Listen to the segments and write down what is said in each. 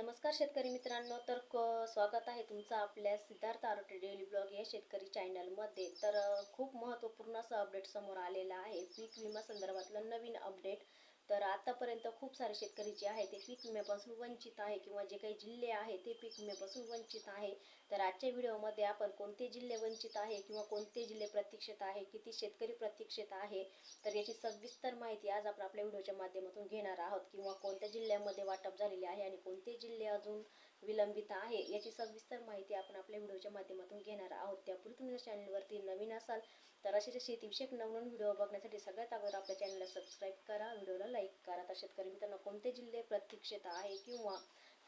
नमस्कार शेतकरी मित्रांनो तर स्वागत आहे तुमचं आपल्या सिद्धार्थ आरोटे डेली ब्लॉग या शेतकरी चॅनलमध्ये. तर खूप महत्त्वपूर्ण असं अपडेट समोर आलेलं आहे. पीक विमा संदर्भातलं नवीन अपडेट तर आतापर्यंत खूप सारे शेतकरी जे आहे ते पीक विम्यापासून वंचित आहे किंवा जे काही जिल्हे आहे ते पीक विम्यापासून वंचित आहे. तर आजच्या व्हिडिओमध्ये आपण कोणते जिल्हे वंचित आहे किंवा कोणते जिल्हे प्रतीक्षेत आहे किती शेतकरी प्रतीक्षेत आहे तर याची सविस्तर माहिती आज आपण आपल्या व्हिडिओच्या माध्यमातून घेणार आहोत. किंवा कोणत्या जिल्ह्यामध्ये वाटप झालेले आहे आणि कोणते जिल्हे अजून विलंबित आहे याची सविस्तर माहिती आपण आपल्या व्हिडिओच्या माध्यमातून घेणार आहोत. त्यापूर्वी तुम्ही चॅनलवरती नवीन असाल तर असेच शेतीविषयक नवनवीन व्हिडिओ बघण्यासाठी सगळ्यात अगोदर आपल्या चॅनलला सबस्क्राईब करा. व्हिडिओला लाईक करा. तर शेतकरी मित्रांनो कोणते जिल्हे प्रतीक्षेत आहे किंवा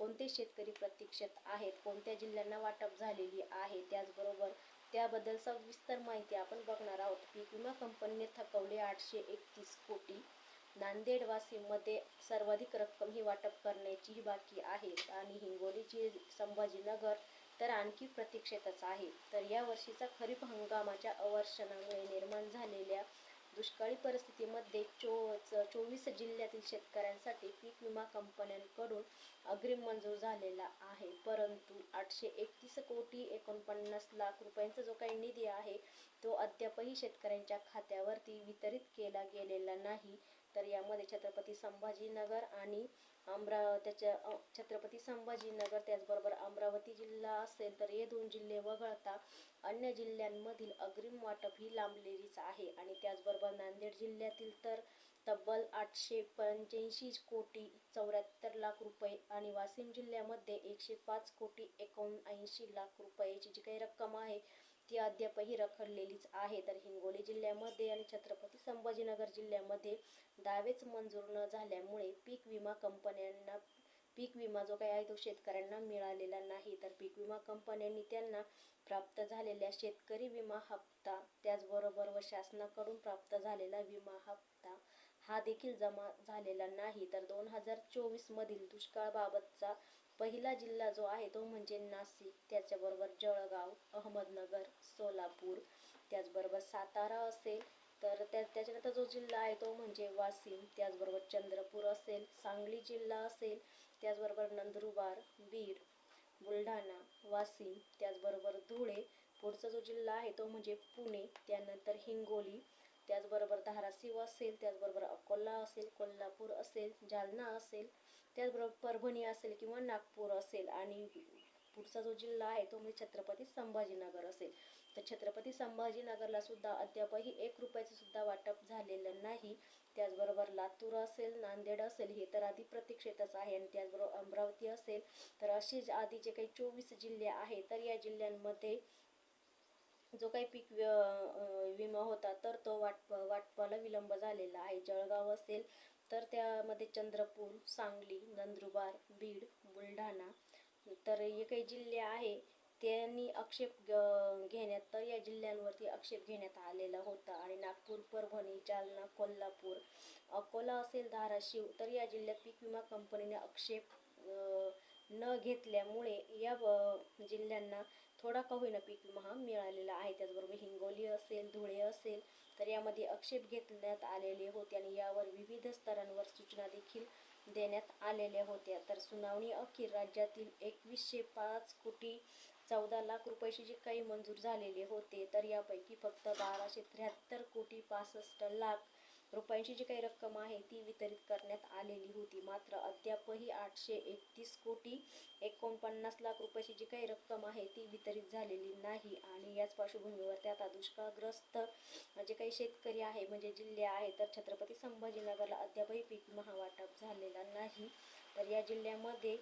कोणते शेतकरी प्रतीक्षेत आहेत कोणत्या जिल्ह्यांना वाटप झालेली आहे त्याचबरोबर त्याबद्दल सविस्तर माहिती आपण बघणार आहोत. पीक विमा कंपनीने थकवले आठशे एकतीस कोटी. नांदेडवासीमध्ये सर्वाधिक रक्कम ही वाटप करण्याची बाकी आहे. आणि हिंगोलीची संभाजीनगर तर आणखी प्रतीक्षेतच आहे. तर या वर्षीचा खरीप हंगामाच्या अवर्षणामुळे निर्माण झालेल्या दुष्काळी परिस्थितीमध्ये चो चोवीस जिल्ह्यातील शेतकऱ्यांसाठी पीक विमा कंपन्यांकडून अग्रिम मंजूर झालेला आहे. परंतु आठशे एकतीस कोटी एकोणपन्नास लाख रुपयांचा जो काही निधी आहे तो अद्यापही शेतकऱ्यांच्या खात्यावरती वितरित केला गेलेला नाही. तर यामध्ये छत्रपती संभाजीनगर आणि अमरा त्याच्या छत्रपती संभाजीनगर त्याचबरोबर अमरावती जिल्हा असेल तर हे दोन जिल्हे वगळता अन्य जिल्ह्यांमधील अग्रिम वाटप ही लांबलेलीच आहे. आणि त्याचबरोबर नांदेड जिल्ह्यातील तर तब्बल आठशे पंच्याऐंशी कोटी चौऱ्याहत्तर लाख रुपये आणि वाशिम जिल्ह्यामध्ये एकशे पाच कोटी एकोणऐंशी लाख रुपयाची जी काही रक्कम आहे ती अद्यापही रखडलेलीच आहे. तर हिंगोली जिल्ह्यामध्ये आणि छत्रपती संभाजीनगर जिल्ह्यामध्ये दावेच मंजूर न झाल्यामुळे पीक विमा कंपन्यांना पीक विमा जो काही आहे तो शेतकऱ्यांना मिळालेला नाही. तर पीक विमा कंपन्यांनी त्यांना प्राप्त झालेल्या शेतकरी विमा हप्ता त्याचबरोबर व शासनाकडून प्राप्त झालेला विमा हप्ता हा देखील जमा झालेला नाही. तर दोन हजार चोवीस मधील दुष्काळाबाबतचा पहिला जिल्हा जो आहे तो म्हणजे नाशिक. त्याच्याबरोबर जळगाव अहमदनगर सोलापूर त्याचबरोबर सातारा असेल. तर त्या त्याच्यानंतर जो जिल्हा आहे तो म्हणजे वाशिम. त्याचबरोबर चंद्रपूर असेल सांगली जिल्हा असेल त्याचबरोबर नंदुरबार बीड बुलढाणा वाशिम त्याचबरोबर धुळे. पुढचा जो जिल्हा आहे तो म्हणजे पुणे. त्यानंतर हिंगोली त्याचबरोबर धाराशिव असेल त्याचबरोबर अकोला असेल कोल्हापूर असेल जालना असेल त्याचबरोबर परभणी असेल किंवा नागपूर असेल आणि पुढचा जो जिल्हा आहे तो म्हणजे छत्रपती संभाजीनगर असेल. तर छत्रपती संभाजीनगरला सुद्धा अद्यापही एक रुपयाचं सुद्धा वाटप झालेलं नाही. त्याचबरोबर लातूर असेल नांदेड असेल हे तर आधी प्रतिक्षेतच आहे आणि त्याचबरोबर अमरावती असेल. तर असे आधी जे काही चोवीस जिल्हे आहेत तर या जिल्ह्यांमध्ये जो काही पीक वि- विमा होता तर तो वाटप वाटपाला विलंब झालेला आहे. जळगाव असेल तर त्यामध्ये चंद्रपूर सांगली नंदुरबार बीड बुलढाणा तर हे काही जिल्हे आहे त्यांनी आक्षेप घेण्यात तर या जिल्ह्यांवरती आक्षेप घेण्यात आलेला होता. आणि नागपूर परभणी जालना कोल्हापूर अकोला असेल धाराशिव तर या जिल्ह्यात पीक विमा कंपनीने आक्षेप न घेतल्यामुळे या जिल्ह्यांना थोडा का होईना पीक विमा मिळालेला आहे. त्याचबरोबर हिंगोली असेल धुळे असेल तर यामध्ये आक्षेप घेतण्यात आलेले होते आणि यावर विविध स्तरांवर सूचना देखील देण्यात आलेल्या होत्या. तर सुनावणी अखेर राज्यातील एकवीसशे पाच कोटी चौदा लाख रुपयाची जे काही मंजूर झालेले होते तर यापैकी फक्त बाराशे त्र्याहत्तर कोटी पासष्ट लाख रुपयांची जी काही रक्कम आहे ती वितरित करण्यात आलेली होती. मात्र अद्यापही आठशे एकतीस कोटी एकोणपन्नास लाख रुपयाची जी काही रक्कम आहे ती वितरित झालेली नाही आणि याच पार्श्वभूमीवर आता दुष्काळग्रस्त जे काही शेतकरी आहे म्हणजे जिल्हे आहे तर छत्रपती संभाजीनगरला अद्यापही पीक महावाटप झालेला नाही. तर या जिल्ह्यामध्ये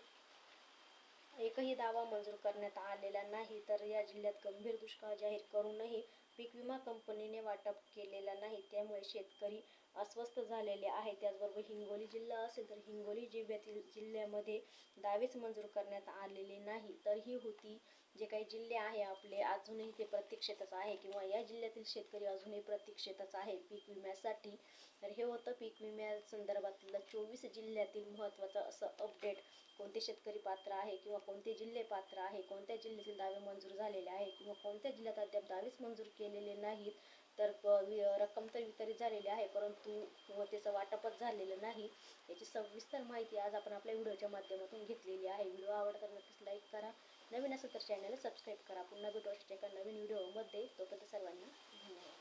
एकही दावा मंजूर करण्यात आलेला नाही तर या जिल्ह्यात गंभीर दुष्काळ जाहीर करूनही पीक विमा कंपनीने वाटप केलेला नाही. त्यामुळे शेतकरी अस्वस्थ झालेले आहे. त्याचबरोबर हिंगोली जिल्हा असेल तर हिंगोली जिल्ह्यातील जिल्ह्यामध्ये दावेच मंजूर करण्यात आलेले नाही. तर ही होती जे काही जिल्हे आहे आपले अजूनही ते प्रतीक्षेतच आहे किंवा या जिल्ह्यातील शेतकरी अजूनही प्रतीक्षेतच आहे. पीक विम्यासाठी तर हे होतं पीक विम्या संदर्भातलं चोवीस जिल्ह्यातील महत्त्वाचं असं अपडेट कोणते शेतकरी पात्र आहे किंवा कोणते जिल्हे पात्र आहे कोणत्या जिल्ह्यातील दावे मंजूर झालेले आहे किंवा कोणत्या जिल्ह्यात अद्याप दावेच मंजूर केलेले नाहीत तर वि- रक्कम तर वितरित झालेली आहे परंतु व त्याचं वाटपच झालेलं नाही. याची सविस्तर माहिती आज आपण आपल्या व्हिडिओच्या माध्यमातून घेतलेली आहे. व्हिडिओ आवडता नक्कीच लाईक करा. नवीन असेल तर चॅनल सबस्क्राईब करा. पुन्हा भेटू अशा एका नवीन व्हिडिओमध्ये. तोपर्यंत सर्वांना धन्यवाद.